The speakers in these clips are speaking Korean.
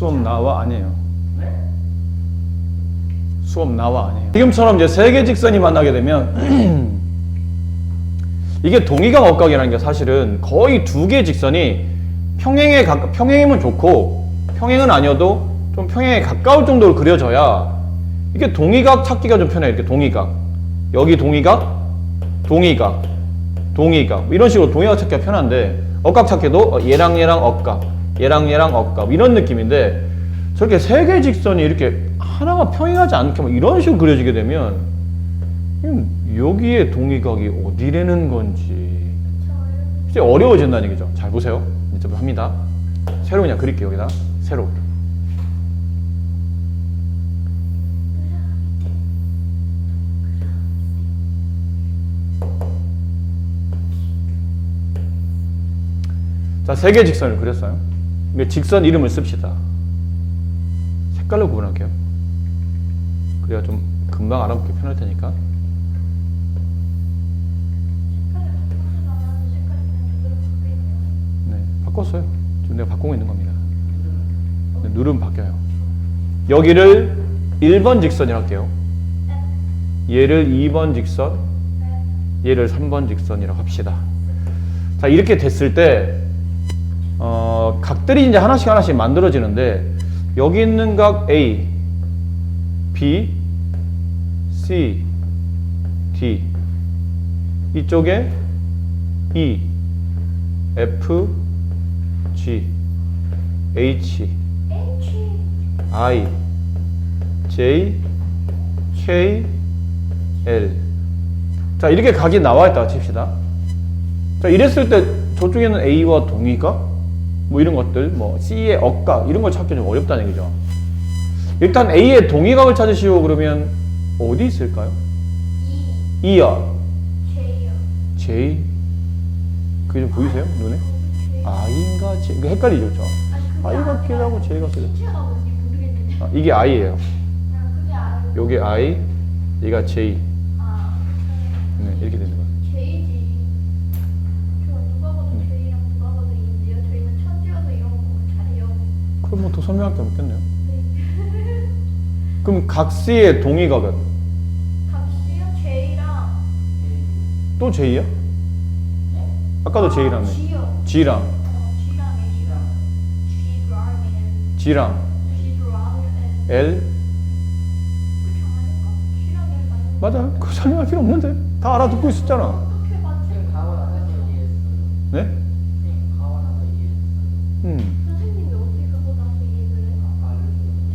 수업 나와 아니에요. 수업 나와 아니에요. 지금처럼 이제 세개 직선이 만나게 되면 이게 동의각 억각이라는 게 사실은 거의 두개 직선이 평행에 가 평행이면 좋고 평행은 아니어도 좀 평행에 가까울 정도로 그려져야 이게 동의각 찾기가 좀 편해요. 이렇게 동의각 여기 동의각 동의각 동의각 뭐 이런 식으로 동의각 찾기가 편한데 억각 찾기도 어, 얘랑 얘랑 억각 얘랑 얘랑 억각 이런 느낌인데 저렇게 세 개 직선이 이렇게 하나가 평행하지 않게 막 이런 식으로 그려지게 되면 음, 여기에 동의각이 어디라는 건지 이제 어려워진다는 얘기죠. 잘 보세요. 이제 좀 합니다. 새로 그냥 그릴게요. 여기다 새로. 자, 세 개 직선을 그렸어요. 이게 직선 이름을 씁시다. 색깔로 구분할게요. 그래야 좀 금방 알아보기 편할 테니까. 네, 바꿨어요. 지금 내가 바꾸고 있는 겁니다. 네, 누르면 바뀌어요. 여기를 1번 직선이라고 할게요. 얘를 2번 직선, 얘를 3번 직선이라고 합시다. 자, 이렇게 됐을 때, 어, 각들이 이제 하나씩 하나씩 만들어지는데, 여기 있는 각 A, B, C, D. 이쪽에 E, F, G, H, I, J, K, L. 자, 이렇게 각이 나와 있다고 칩시다. 자, 이랬을 때 저쪽에는 A와 동의각, 뭐 이런 것들, 뭐 C의 억각, 이런 걸 찾기 좀 어렵다는 얘기죠. 일단 A의 동의각을 찾으시오 그러면 어디 있을까요? E야. J. 그게 좀 보이세요? 눈에? I인가 J? 이거 헷갈리죠, 그렇죠? I 같기도 하고 J 같기도 하고. 아, 이게 I예요. 요게 I, 얘가 J. 네, 이렇게 되는 거예요. 뭐 더 설명할 게 없겠네요. 그럼 각 C의 동의각은 또 J야? 아까도 J라며. G랑 G랑 L 맞아. 그 설명할 필요 없는데 다 알아듣고 있었잖아. 네? 음.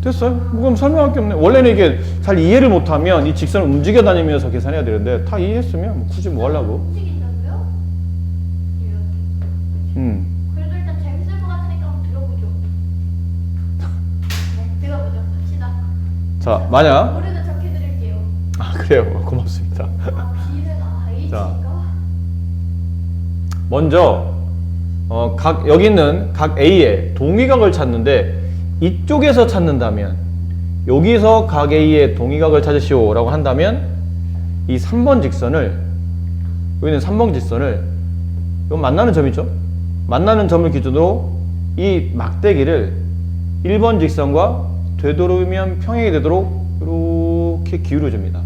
됐어요. 그럼 설명할 게 없네. 원래는 이게 잘 이해를 못하면 이 직선을 움직여 다니면서 계산해야 되는데 다 이해했으면 뭐 굳이 뭐 하려고. 움직인다고요? 이렇게. 음. 그래도 일단 재밌을 것 같으니까 한번 들어보죠. 네, 들어보죠. 자, 만약 모르는 척 해드릴게요. 아 그래요. 고맙습니다. 아, B는 자. H인가? 먼저 어, 각 여기 있는 각 A의 동의각을 찾는데 이쪽에서 찾는다면 여기서 각 A의 동의각을 찾으시오 라고 한다면 이 3번 직선을 여기 있는 3번 직선을 이건 만나는 점이죠. 만나는 점을 기준으로 이 막대기를 1번 직선과 되도록이면 평행이 되도록 이렇게 기울여 줍니다.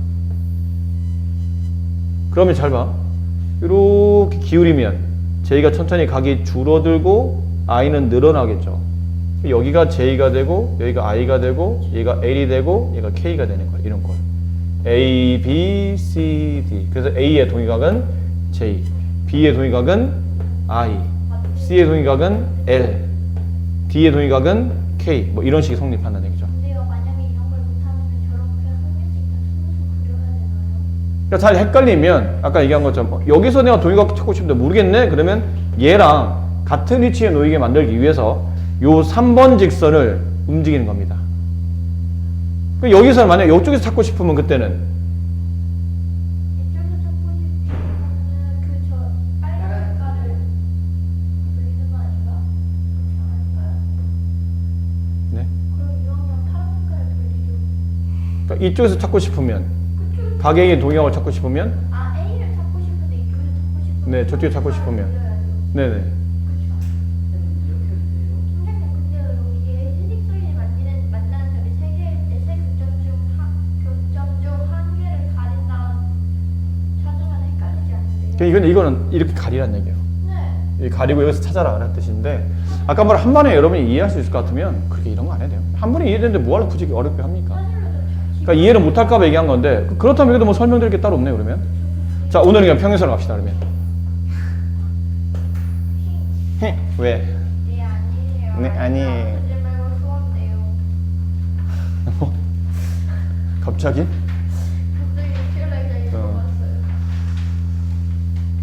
그러면 잘 봐. 이렇게 기울이면 J가 천천히 각이 줄어들고 I는 늘어나겠죠. 여기가 J가 되고 여기가 I가 되고 얘가 L이 되고 얘가 K가 되는 거예요. 이런 걸. A, B, C, D. 그래서 A의 동의각은 J, B의 동의각은 I, C의 동의각은 L, D의 동의각은 K. 뭐 이런 식이 성립한다는 얘기죠. 잘 헷갈리면 아까 얘기한 것처럼 어, 여기서 내가 동의각 찾고 싶은데 모르겠네 그러면 얘랑 같은 위치에 놓이게 만들기 위해서 요 3번 직선을 움직이는 겁니다. 그 여기서 만약 이쪽에서 찾고 싶으면 그때는 이쪽에서 찾고? 그렇지 않을까요? 네. 그러니까 이쪽에서 찾고 싶으면 가게의 동의각을 찾고 싶으면 아 A를 찾고 싶은데 이쪽에서 찾고 싶으면 네, 저쪽에 찾고 싶으면. 네네 이건 이거는 이렇게 가리란 얘기예요. 네. 이 가리고 여기서 찾아라 라는 뜻인데 아까 말한 한 번에 여러분이 이해할 수 있을 것 같으면 그렇게 이런 거 안 해도 돼요. 한 번에 이해되는데 뭐하러 굳이 어렵게 합니까? 그러니까 이해를 못할까 봐 얘기한 건데 그- 그렇다면 여기도 뭐 설명드릴 게 따로 없네요 그러면. 자 오늘은 그냥 평행선을 갑시다 그러면. 헤, 왜? 네 아니에요. 네, 아니에요. 갑자기? 갑자기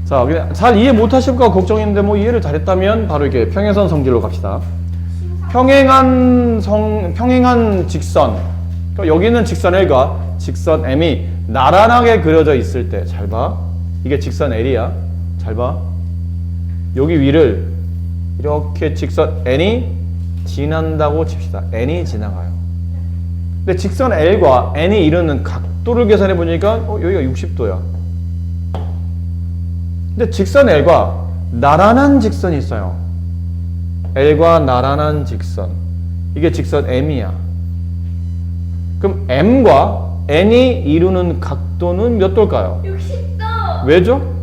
자, 잘 이해 못 하실까 걱정인데 뭐 이해를 잘했다면 바로 이렇게 평행선 성질로 갑시다. 평행한 성 평행한 직선. 그러니까 여기 있는 직선 L과 직선 M이 나란하게 그려져 있을 때 잘 봐. 이게 직선 L이야. 잘 봐. 여기 위를 이렇게 직선 N이 지난다고 칩시다. N이 지나가요. 근데 직선 L과 N이 이루는 각도를 계산해 보니까 어, 여기가 60도야. 근데 직선 L과 나란한 직선이 있어요. L과 나란한 직선. 이게 직선 M이야. 그럼 M과 N이 이루는 각도는 몇 도일까요? 60도. 왜죠?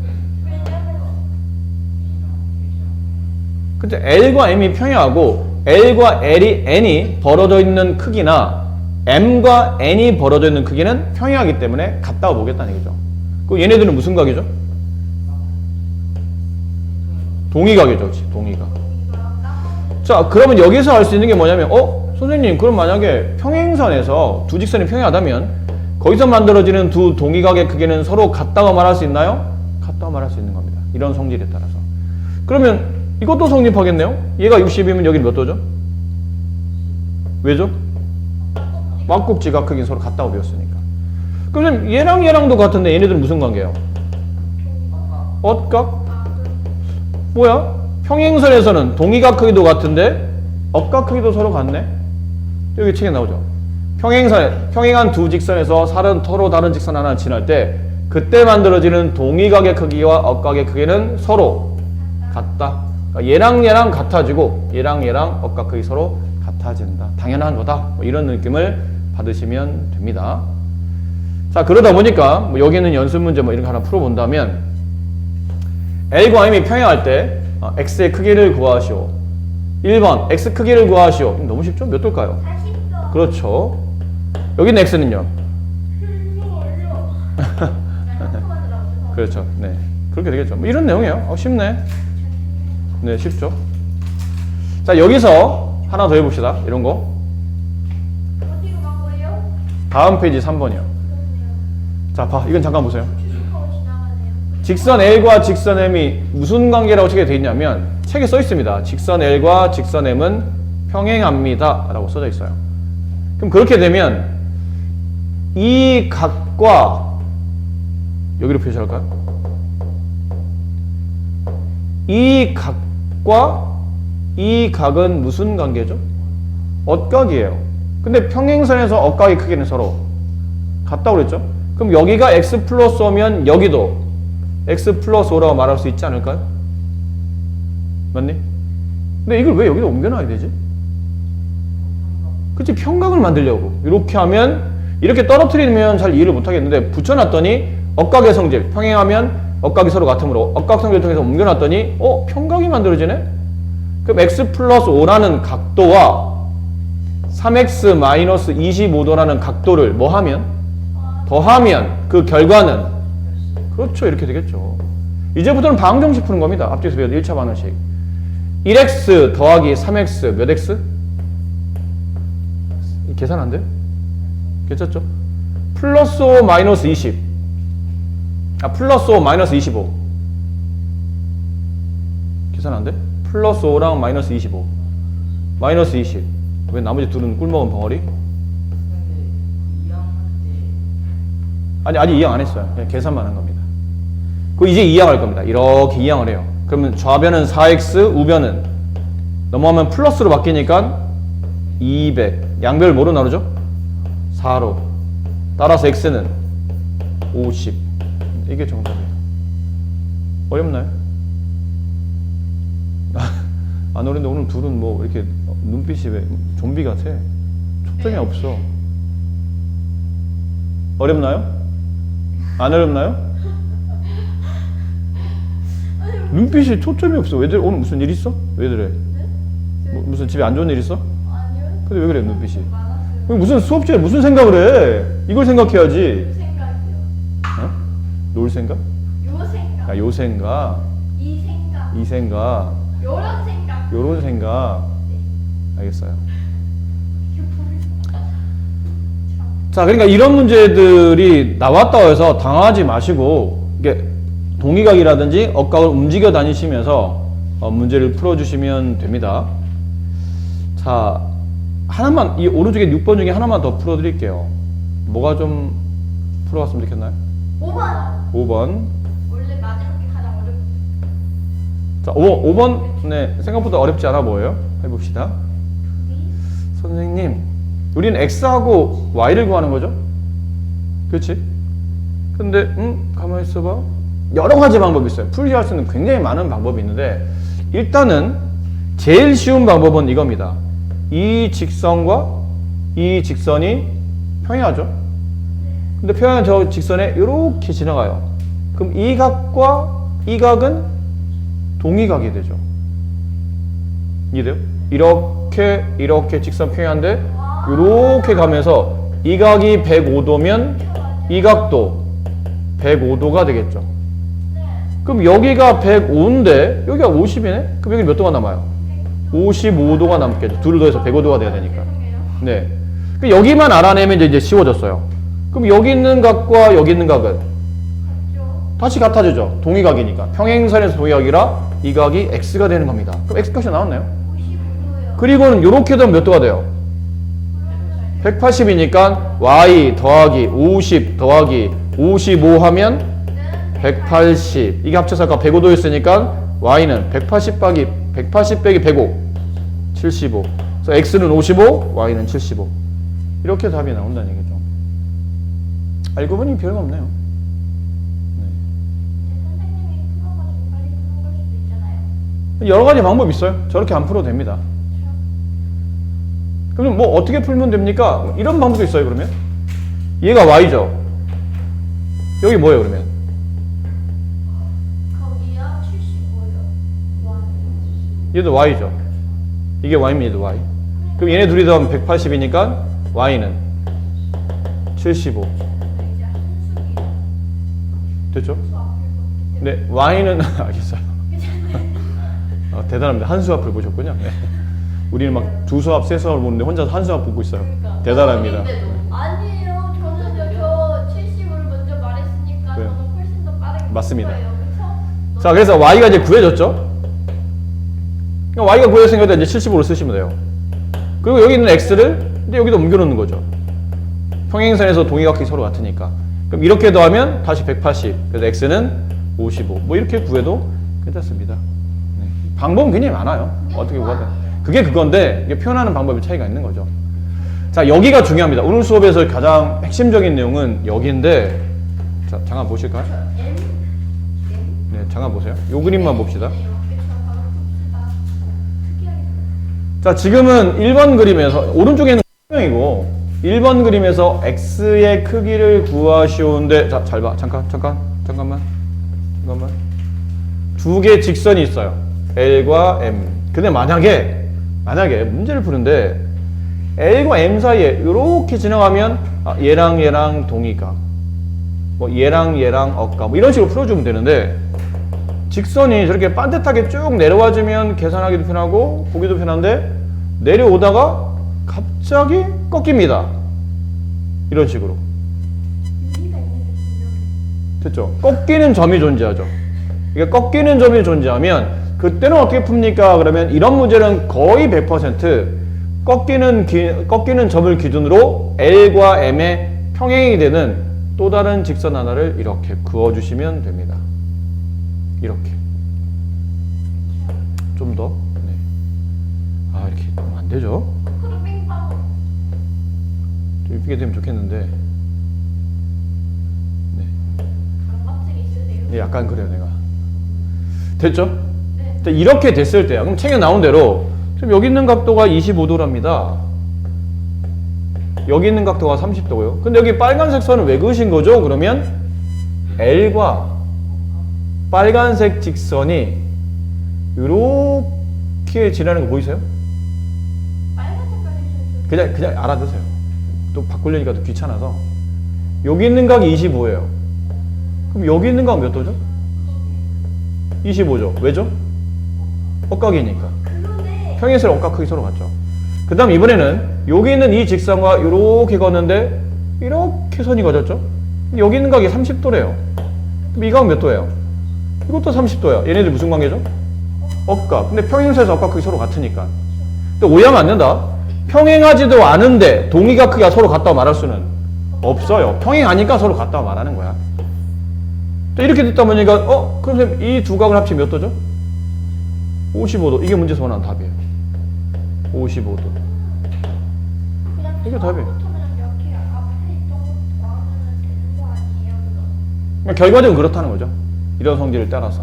근데 L과 M이 평행하고 L과 L이 N이 벌어져 있는 크기나 M과 N이 벌어져 있는 크기는 평행하기 때문에 같다고 보겠다는 얘기죠. 그 얘네들은 무슨 각이죠? 동의각이죠? 동의각. 자, 그러면 여기서 알 수 있는 게 뭐냐면, 어, 선생님, 그럼 만약에 평행선에서 두 직선이 평행하다면 거기서 만들어지는 두 동의각의 크기는 서로 같다고 말할 수 있나요? 같다고 말할 수 있는 겁니다. 이런 성질에 따라서. 그러면 이것도 성립하겠네요? 얘가 60이면 여기는 몇 도죠? 왜죠? 막국지각 크기는 서로 같다고 배웠으니까. 그럼 얘랑 얘랑도 같은데 얘네들은 무슨 관계예요? 엇각? 뭐야? 평행선에서는 동의각 크기도 같은데 억각 크기도 서로 같네? 여기 책에 나오죠. 평행선, 평행한 두 직선에서 살은 서로 다른 직선 하나 지날 때 그때 만들어지는 동의각의 크기와 억각의 크기는 서로 같다. 그러니까 얘랑 얘랑 같아지고 얘랑 얘랑 억각 크기 서로 같아진다. 당연한 거다. 뭐 이런 느낌을 받으시면 됩니다. 자 그러다 보니까 뭐 여기 있는 연습 문제 뭐 이런 거 하나 풀어본다면 L과 M이 평행할 때 어, x의 크기를 구하시오. 1번 x 크기를 구하시오. 너무 쉽죠? 몇 도일까요? 40도. 그렇죠. 여기는 x는요. 그렇죠. 네. 그렇게 되겠죠. 뭐 이런 내용이에요. 어, 쉽네. 네, 쉽죠. 자, 여기서 하나 더 해봅시다. 이런 거. 다음 페이지 3번이요. 그러네요. 자, 봐. 이건 잠깐 보세요. 직선 L과 직선 M이 무슨 관계라고 책에 되어 있냐면 책에 써 있습니다. 직선 L과 직선 M은 평행합니다. 라고 써져 있어요. 그럼 그렇게 되면 이 각과 여기로 표시할까요? 이 각과 이 각은 무슨 관계죠? 엇각이에요. 근데 평행선에서 엇각의 크기는 서로 같다고 그랬죠? 그럼 여기가 x 플러스 5면 여기도 x 플러스 5라고 말할 수 있지 않을까요? 맞니? 근데 이걸 왜 여기다 옮겨놔야 되지? 그치 평각을 만들려고 이렇게 하면 이렇게 떨어뜨리면 잘 이해를 못하겠는데 붙여놨더니 억각의 성질 평행하면 억각이 서로 같으므로 억각 성질을 통해서 옮겨놨더니 어? 평각이 만들어지네? 그럼 x 플러스 5라는 각도와 3x 마이너스 25도라는 각도를 뭐 하면? 더하면 그 결과는 그렇죠. 이렇게 되겠죠. 이제부터는 방정식 푸는 겁니다. 앞뒤에서 배운 1차 방정식. 1x 더하기 3x 몇 x? 이 계산 안 돼요? 괜찮죠? 플러스 5 마이너스 20. 아, 플러스 5 마이너스 25. 계산 안 돼? 플러스 5랑 마이너스 25. 마이너스 20. 왜 나머지 둘은 꿀먹은 벙어리? 아니, 아직 이양 안 했어요. 그냥 계산만 한 겁니다. 그 이제 이양할 겁니다. 이렇게 이양을 해요. 그러면 좌변은 4x, 우변은 넘어가면 플러스로 바뀌니까 200. 양변을 뭐로 나누죠? 4로. 따라서 x는 50. 이게 정답이에요. 어렵나요? 안 어려운데 오늘 둘은 뭐 이렇게 눈빛이 왜 좀비 같아? 초점이 없어. 어렵나요? 안 어렵나요? 눈빛이 초점이 없어. 왜들 오늘 무슨 일 있어? 왜 그래? 네? 뭐, 무슨 집에 안 좋은 일 있어? 아니요. 근데 왜 그래 눈빛이? 무슨 수업 중에 무슨 생각을 해? 이걸 생각해야지. 어? 놀 생각? 요 생각. 아, 요 생각, 이 생각. 이 생각, 요런 생각. 요런 생각. 알겠어요. 이게 뭐예요? 자, 그러니까 이런 문제들이 나왔다 해서 당하지 마시고 이게 동의각이라든지 억각을 움직여 다니시면서 어, 문제를 풀어주시면 됩니다. 자, 하나만 이 오른쪽에 6번 중에 하나만 더 풀어드릴게요. 뭐가 좀 풀어봤으면 좋겠나요? 5번. 5번. 원래 마지막 게 가장 어렵. 자, 5번, 5번. 네, 생각보다 어렵지 않아 보여요. 해봅시다. 선생님, 우리는 x하고 y를 구하는 거죠? 그렇지? 근데 음 가만히 있어봐. 여러 가지 방법이 있어요. 풀이할 수 있는 굉장히 많은 방법이 있는데 일단은 제일 쉬운 방법은 이겁니다. 이 직선과 이 직선이 평행하죠? 근데 평행한 저 직선에 이렇게 지나가요. 그럼 이 각과 이 각은 동의각이 되죠. 이해돼요? 이렇게 이렇게 직선 평행한데 이렇게 가면서 이 각이 105도면 이 각도 105도가 되겠죠. 그럼 여기가 105인데 여기가 50이네? 그럼 여기 몇 도가 남아요? 55도가 남겠죠. 둘을 더해서 105도가 돼야 되니까. 네. 그 여기만 알아내면 이제- 쉬워졌어요. 그럼 여기 있는 각과 여기 있는 각은? 다시 같아지죠. 동의각이니까. 평행선에서 동의각이라 이 각이 x가 되는 겁니다. 그럼 x값이 나왔나요? 55도요. 그리고는 이렇게 되면 몇 도가 돼요? 180이니까 y 더하기 50 더하기 55 하면 180 이게 합쳐서 아까 105도였으니까 y는 180 빼기 180 빼기 105 75 그래서 x는 55 y는 75 이렇게 답이 나온다는 얘기죠. 알고 보니 별거 없네요. 네. 여러 가지 방법이 있어요. 저렇게 안 풀어도 됩니다. 그럼 뭐 어떻게 풀면 됩니까? 이런 방법도 있어요 그러면? 얘가 y죠. 여기 뭐예요 그러면 얘도 y죠. 이게 y면 얘도 y. 그럼 얘네 둘이 더하면 180이니까 y는 75. 이제 한숨이 됐죠? 수 앞을. 네, y는 알겠어요. 어, 대단합니다. 한 수합을 보셨군요. 네. 우리는 막 두 수합, 세 수합을 보는데 혼자서 한 수합 보고 있어요. 그러니까. 대단합니다. 아니에요. 저는요 저 70을 먼저 말했으니까 네. 저는 훨씬 더 빠르게 맞습니다. 거예요. 그쵸? 자, 그래서 y가 이제 구해졌죠? 그러니까 y가 구해졌으니까 이제 75를 쓰시면 돼요. 그리고 여기 있는 x를 이제 여기다 옮겨 놓는 거죠. 평행선에서 동의각이 서로 같으니까. 그럼 이렇게 더하면 다시 180. 그래서 x는 55. 뭐 이렇게 구해도 괜찮습니다. 네. 방법은 굉장히 많아요. 어떻게 구하든. 그게 그건데 이게 표현하는 방법의 차이가 있는 거죠. 자, 여기가 중요합니다. 오늘 수업에서 가장 핵심적인 내용은 여기인데 자, 잠깐 보실까요? 네, 잠깐 보세요. 요 그림만 봅시다. 자, 지금은 1번 그림에서 오른쪽에는 평이고 1번 그림에서 x의 크기를 구하시오는데 자, 잘 봐. 잠깐, 잠깐, 잠깐만. 잠깐만. 두 개 직선이 있어요. L과 M. 근데 만약에 만약에 문제를 푸는데 L과 M 사이에 이렇게 지나가면 아, 얘랑 얘랑 동의각. 뭐 얘랑 얘랑 억각. 뭐 이런 식으로 풀어주면 되는데 직선이 저렇게 반듯하게 쭉 내려와주면 계산하기도 편하고 보기도 편한데 내려오다가 갑자기 꺾입니다. 이런 식으로. 됐죠? 꺾이는 점이 존재하죠. 이게 꺾이는 점이 존재하면 그때는 어떻게 풉니까? 그러면 이런 문제는 거의 100% 꺾이는 기- 꺾이는 점을 기준으로 L과 M의 평행이 되는 또 다른 직선 하나를 이렇게 그어 주시면 됩니다. 이렇게. 좀 더. 네. 아, 이렇게 하면 안 되죠? 좀 이쁘게 되면 좋겠는데. 네. 네, 약간 그래요, 내가. 됐죠? 네. 자, 이렇게 됐을 때야. 그럼 책에 나온 대로 지금 여기 있는 각도가 25도랍니다. 여기 있는 각도가 30도고요. 근데 여기 빨간색 선을 왜 그으신 거죠? 그러면 L과 빨간색 직선이 이렇게 지나는 거 보이세요? 그냥 그냥 알아두세요. 또 바꾸려니까 또 귀찮아서 여기 있는 각이 25예요. 그럼 여기 있는 각은 몇 도죠? 25죠. 왜죠? 억각이니까. 그러네. 평행선 억각 크기 서로 같죠. 그 다음 이번에는 여기 있는 이 직선과 이렇게 걷는데 이렇게 선이 거졌죠? 여기 있는 각이 30도래요. 그럼 이 각은 몇 도예요? 이것도 30도야. 얘네들 무슨 관계죠? 억각. 근데 평행선에서 억각 크기 서로 같으니까. 근데 오해하면 안 된다. 평행하지도 않은데 동의각 크기가 서로 같다고 말할 수는 없어요. 평행하니까 서로 같다고 말하는 거야. 또 이렇게 듣다 보니까 어? 그럼 이두 각을 합치면 몇 도죠? 55도. 이게 문제에서 원하는 답이에요. 55도. 그냥 이게 답이에요. 결과적으로 그렇다는 거죠. 이런 성질을 따라서.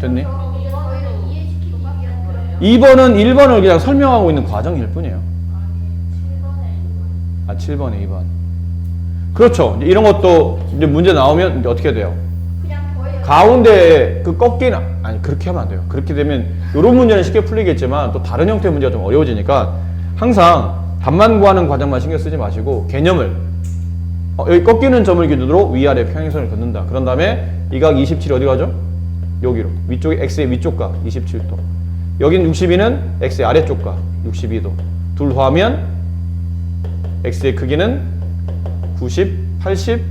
됐니? 그럼 이거를 이해시키기 위한 그런 2번은 1번을 그냥 설명하고 있는 과정일 뿐이에요. 7번에 아, 7번에 2번. 그렇죠. 이제 이런 것도 이제 문제 나오면 이제 어떻게 돼요? 가운데 그 꺾인 아니 그렇게 하면 안 돼요. 그렇게 되면 이런 문제는 쉽게 풀리겠지만 또 다른 형태의 문제가 좀 어려워지니까 항상 답만 구하는 과정만 신경 쓰지 마시고 개념을 어, 여기 꺾이는 점을 기준으로 위아래 평행선을 긋는다. 그런 다음에 이 각 27이 어디 가죠? 여기로 위쪽에 x의 위쪽 각 27도. 여긴 62는 x의 아래쪽 각 62도. 둘 더하면 x의 크기는 90, 80,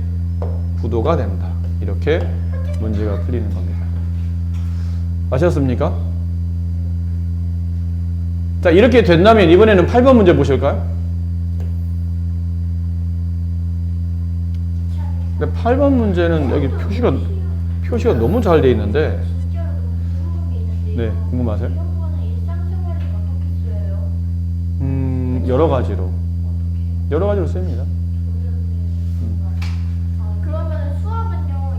9도가 된다. 이렇게 문제가 풀리는 겁니다. 아셨습니까? 자, 이렇게 된다면 이번에는 8번 문제 보실까요? 근데 8번 문제는 여기 표시가 표시가 너무 잘 돼 있는데 네, 궁금하세요? 음, 여러 가지로 여러 가지로 쓰입니다.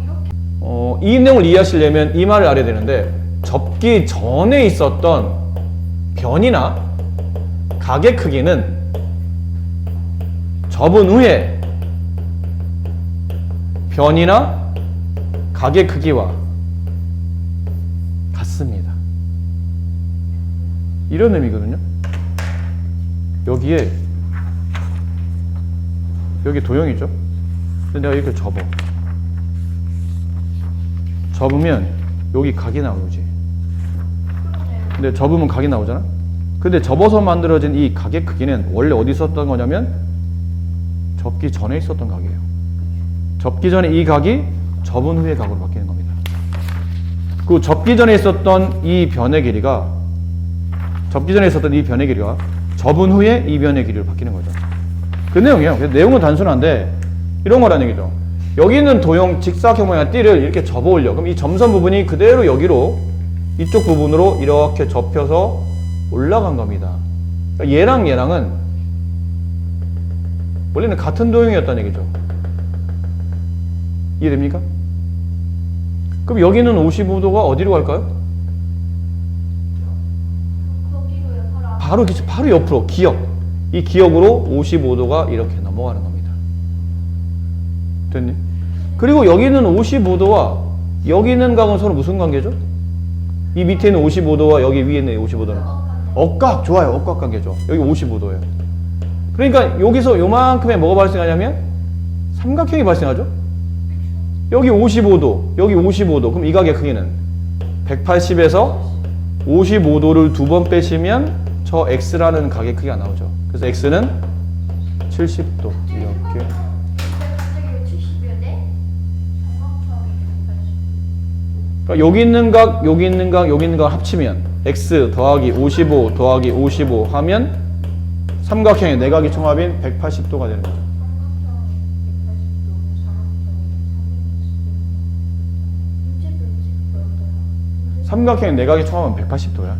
이렇게 어, 이 내용을 이해하시려면 이 말을 알아야 되는데 접기 전에 있었던 변이나 각의 크기는 접은 후에 변이나 각의 크기와 같습니다. 이런 의미거든요. 여기에 여기 도형이죠. 근데 내가 이렇게 접어. 접으면 여기 각이 나오지. 근데 접으면 각이 나오잖아. 근데 접어서 만들어진 이 각의 크기는 원래 어디 있었던 거냐면 접기 전에 있었던 각이에요. 접기 전에 이 각이 접은 후의 각으로 바뀌는 겁니다. 그 접기 전에 있었던 이 변의 길이가 접기 전에 있었던 이 변의 길이가 접은 후에 이 변의 길이로 바뀌는 거죠. 그 내용이에요. 내용은 단순한데 이런 거라는 얘기죠. 여기 있는 도형 직사각형 모양 띠를 이렇게 접어 올려. 그럼 이 점선 부분이 그대로 여기로 이쪽 부분으로 이렇게 접혀서 올라간 겁니다. 그러니까 얘랑 얘랑은 원래는 같은 도형이었다는 얘기죠. 이해됩니까? 그럼 여기는 55도가 어디로 갈까요? 바로 앞 바로 옆으로 기역. 이 기역으로 55도가 이렇게 넘어가는 겁니다. 됐니? 그리고 여기는 55도와 여기 있는 각은 서로 무슨 관계죠? 이 밑에 있는 55도와 여기 위에 있는 55도는 억각 좋아요. 억각 관계죠. 여기 55도예요. 그러니까 여기서 요만큼의 뭐가 발생하냐면 삼각형이 발생하죠. 여기 55도, 여기 55도. 그럼 이 각의 크기는 180에서 55도를 두 번 빼시면 저 x라는 각의 크기가 나오죠. 그래서 x는 70도 이렇게. 갑자기 왜 70이야 돼? 정확하게 180 그러니까 여기 있는 각, 여기 있는 각, 여기 있는 각 합치면 x 더하기 55 더하기 55 하면 삼각형의 내각의 총합인 180도가 되는 거죠. 삼각형의 내각의 총합은 180도야.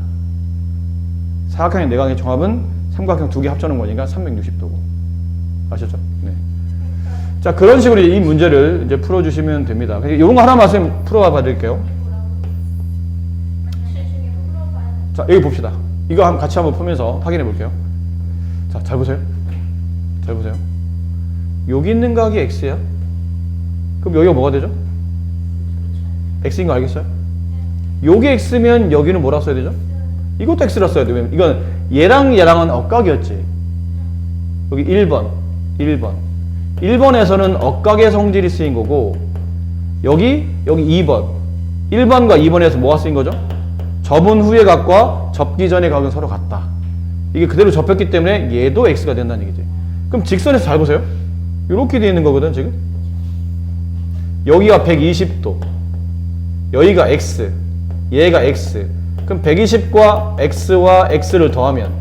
사각형의 내각의 총합은 삼각형 두 개 합쳐놓은 거니까 360도고. 아셨죠? 네. 자, 그런 식으로 이 문제를 이제 풀어주시면 됩니다. 이런 거 하나만 쌤 풀어봐 드릴게요. 자, 여기 봅시다. 이거 한번 같이 한번 풀면서 확인해 볼게요. 자, 잘 보세요. 잘 보세요. 여기 있는 각이 x야. 그럼 여기가 뭐가 되죠? x인 거 알겠어요? 요게 x면 여기는 뭐라 써야 되죠? 이것도 x라 써야 돼요. 이건 얘랑 얘랑은 억각이었지. 여기 1번, 1번. 1번에서는 억각의 성질이 쓰인 거고 여기 여기 2번. 1번과 2번에서 뭐가 쓰인 거죠? 접은 후의 각과 접기 전의 각은 서로 같다. 이게 그대로 접혔기 때문에 얘도 x가 된다는 얘기지. 그럼 직선에서 잘 보세요. 이렇게 돼 있는 거거든 지금. 여기가 120도. 여기가 x. 얘가 x. 그럼 120과 x와 x를 더하면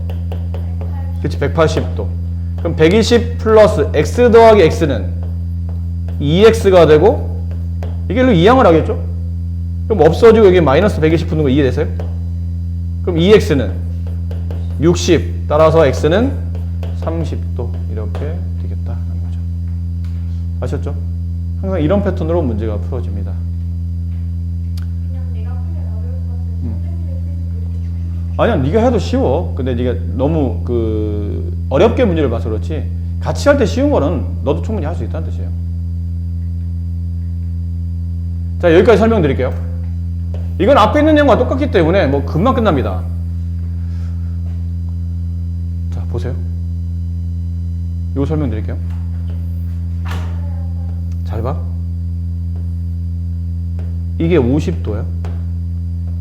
그치 180도. 그럼 120 플러스 x 더하기 x는 2x가 되고 이게 일로 이항을 하겠죠? 그럼 없어지고 여기 마이너스 120 붙는 거 이해되세요? 그럼 2x는 60 따라서 x는 30도 이렇게 되겠다는 거죠. 아셨죠? 항상 이런 패턴으로 문제가 풀어집니다. 아니야, 네가 해도 쉬워. 근데 네가 너무 그 어렵게 문제를 봐서 그렇지. 같이 할 때 쉬운 거는 너도 충분히 할 수 있다는 뜻이에요. 자, 여기까지 설명드릴게요. 이건 앞에 있는 내용과 똑같기 때문에 뭐 금방 끝납니다. 자, 보세요. 이거 설명드릴게요. 잘 봐. 이게 50도야.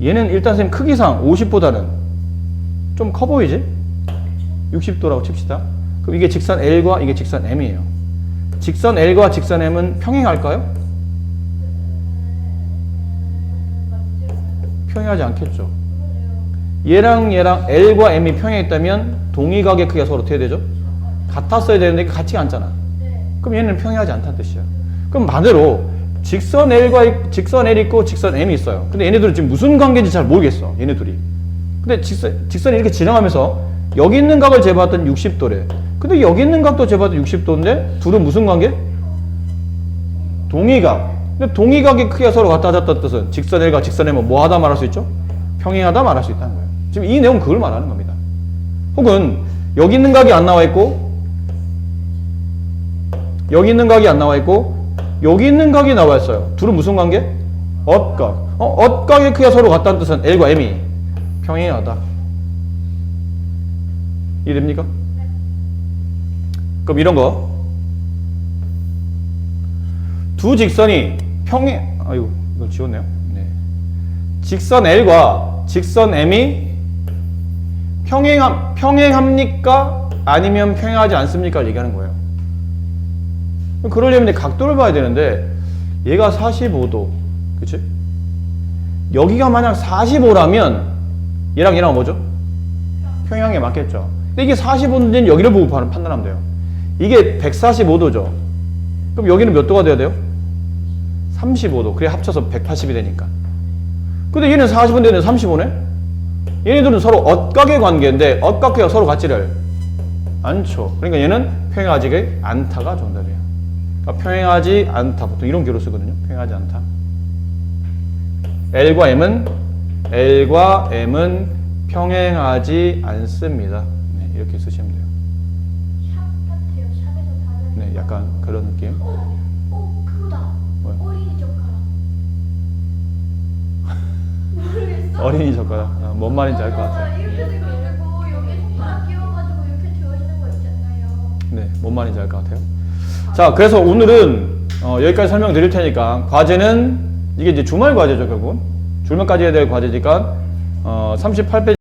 얘는 일단 선생님 크기상 50보다는 좀 커 보이지? 60도라고 칩시다. 그럼 이게 직선 L과 이게 직선 M이에요. 직선 L과 직선 M은 평행할까요? 평행하지 않겠죠. 얘랑 얘랑 L과 M이 평행했다면 동의각의 크기가 서로 어떻게 되죠? 같았어야 되는데 같지가 않잖아. 네. 그럼 얘는 평행하지 않다는 뜻이야. 그럼 반대로 직선 L과 있- 직선 L 있고 직선 M이 있어요. 근데 얘네들은 지금 무슨 관계인지 잘 모르겠어. 얘네 둘이. 근데 직선 직선이 이렇게 지나가면서 여기 있는 각을 재봤더니 60도래. 근데 여기 있는 각도 재봤더니 60도인데 둘은 무슨 관계? 동의각. 근데 동의각의 크기가 서로 같아졌다는 뜻은 직선 L과 직선 M은 뭐 하다 말할 수 있죠? 평행하다 말할 수 있다는 거예요. 지금 이 내용은 그걸 말하는 겁니다. 혹은 여기 있는 각이 안 나와 있고 여기 있는 각이 안 나와 있고 여기 있는 각이 나와 있어요. 둘은 무슨 관계? 엇각. 어, 엇각의 크기가 서로 같다는 뜻은 L과 M이 평행하다. 이해됩니까? 그럼 이런 거. 두 직선이 평행, 아이고, 이거 지웠네요. 네. 직선 L과 직선 M이 평행함, 평행합니까? 아니면 평행하지 않습니까? 얘기하는 거예요. 그러려면 각도를 봐야 되는데 얘가 45도 그치? 여기가 만약 45라면 얘랑 얘랑 뭐죠? 평행에 맞겠죠 근데 이게 45도인지는 여기를 보고 판- 판단하면 돼요 이게 145도죠 그럼 여기는 몇 도가 돼야 돼요? 35도 그래 합쳐서 180이 되니까 근데 얘는 40인데 얘는 35네? 얘네들은 서로 엇각의 관계인데 엇각해요 서로 같지를 않죠 그러니까 얘는 평행하지 않다가 정답이에요 그러니까 평행하지 않다. 보통 이런 기로 쓰거든요. 평행하지 않다. L과 M은 L과 M은 평행하지 않습니다. 네, 이렇게 쓰시면 돼요. 네, 약간 그런 느낌. 어, 어, 그거다. 뭐야? 어린이 젓가락. 모르겠어? 어린이 젓가락. 아, 뭔 말인지 알 것 같아요. 어, 이렇게 돼가지고 여기 손가락 끼워가지고 이렇게 되어 있는 거 있잖아요. 네, 뭔 말인지 알 것 같아요. 자, 그래서 오늘은 어, 여기까지 설명드릴 테니까 과제는 이게 이제 주말 과제죠, 결국은. 줄면까지 해야 될 과제니까 어, 38페이지